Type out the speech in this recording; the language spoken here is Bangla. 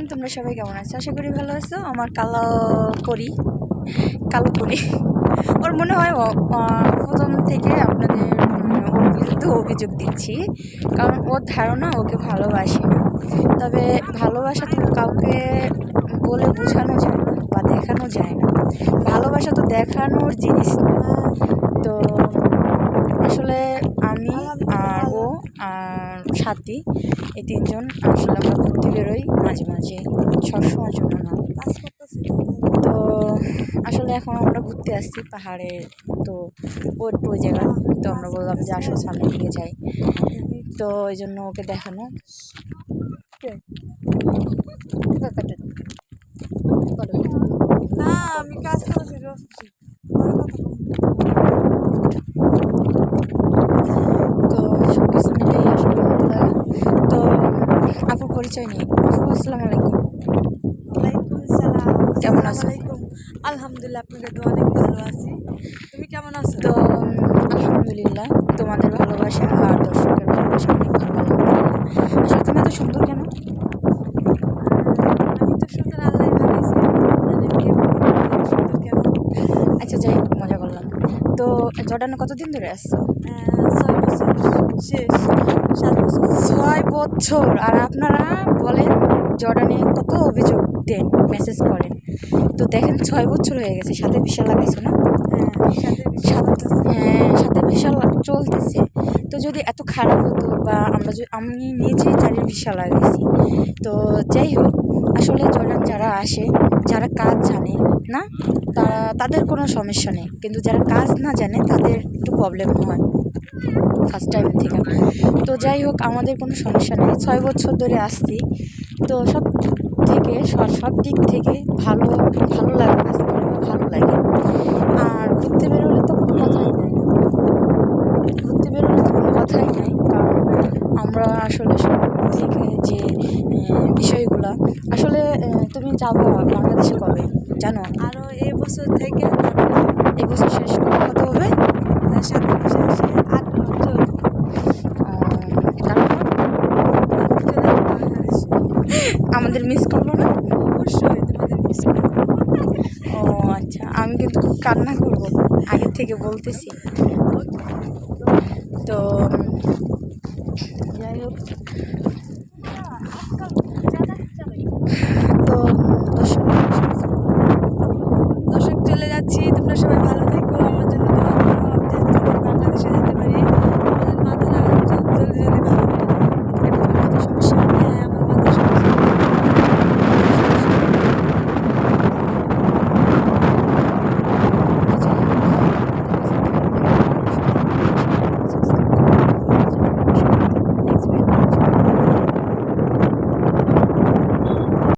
এভরিওয়ান তোমরা সবাই কেমন আছো? আশা করি ভালো আছো। আমার কালো করি কালো করি ওর মনে হয় প্রথম থেকে আপনাদের ওর বিরুদ্ধে অভিযোগ দিচ্ছি। কারণ ওর ধারণা ওকে ভালোবাসি না। তবে ভালোবাসা তো কাউকে বলে বোঝানো যায় না বা দেখানো যায় না। ভালোবাসা তো দেখানোর জিনিস না। তো আসলে আমি আর ও আর সাথী এই তিনজন আসলে আমরা ঘুরতে বেরোই মাঝে মাঝে সবসময়ের জন্য না তো আসলে এখন আমরা ঘুরতে আসছি পাহাড়ে, তো ওর ওই জায়গা তো আমরা বললাম যে আসো, সামনে দিকে যাই। তো এই জন্য ওকে দেখানো। না, আমি কাজ করছি রসছি তো সব কিছু মিলেই আসলে ভালো লাগে তো আপুর পরিচয় নিই আপু আসসালামু আলাইকুম। কেমন আছো? আলহামদুলিল্লাহ আপনাদের তো অনেক ভালো আছি। তুমি কেমন আছো? তো আলহামদুলিল্লাহ তোমাদের ভালোবাসা আর দর্শকের ভালোবাসা অনেক ভালো আলহামদুলিল্লাহ আসলে তুমি এত সুন্দর কেন? আমি তো সুন্দর আল্লাহ আচ্ছা যাই হোক, মজা করলাম। তো জর্ডানে কতদিন ধরে আসছো? ছয় বছর শেষ। সাত বছর ছয় বছর। আর আপনারা বলেন জর্ডানে কত অভিযোগ দেন মেসেজ করেন। তো দেখেন ছয় বছর হয়ে গেছে সাথে বিশাল লাগাইছো না? হ্যাঁ সাথে হ্যাঁ সাথে বিশাল চলতেছে। তো যদি এত খারাপ হতো বা আমরা যদি আমি নিজে চারির বিশাল লাগাইছি। তো যাই হোক আসলে জর্ডান যারা আসে যারা কাজ জানে না? তারা তাদের কোনো সমস্যা নেই। কিন্তু যারা কাজ না জানে তাদের একটু প্রবলেম হয়। ফার্স্ট টাইম থেকে। তো যাই হোক, আমাদের কোনো সমস্যা নেই। ছয় বছর ধরে আসছি। তো সব থেকে, সব দিক থেকে ভালো ভালো লাগে করে ভালো লাগে। আর ঘুরতে বেরোলে তো কোনো কথাই নাই ঘুরতে বেরোলে তো কোনো কথাই নাই, কারণ আমরা আসলে সব থেকে যে বিষয়গুলা, আসলে তুমি যাব বাংলাদেশে কবে? জানো? আরও এই বছর থেকে এই বছর শেষ করে কত হবে তার সাথে বছর আট বছর আহ, তারপর চলে যাব বাংলাদেশে আমাদের মিস করব না? অবশ্যই তোমাদের মিস ও আচ্ছা আমি কিন্তু খুব কান্না করব। আগে থেকে বলতেছি। তো যাই হোক।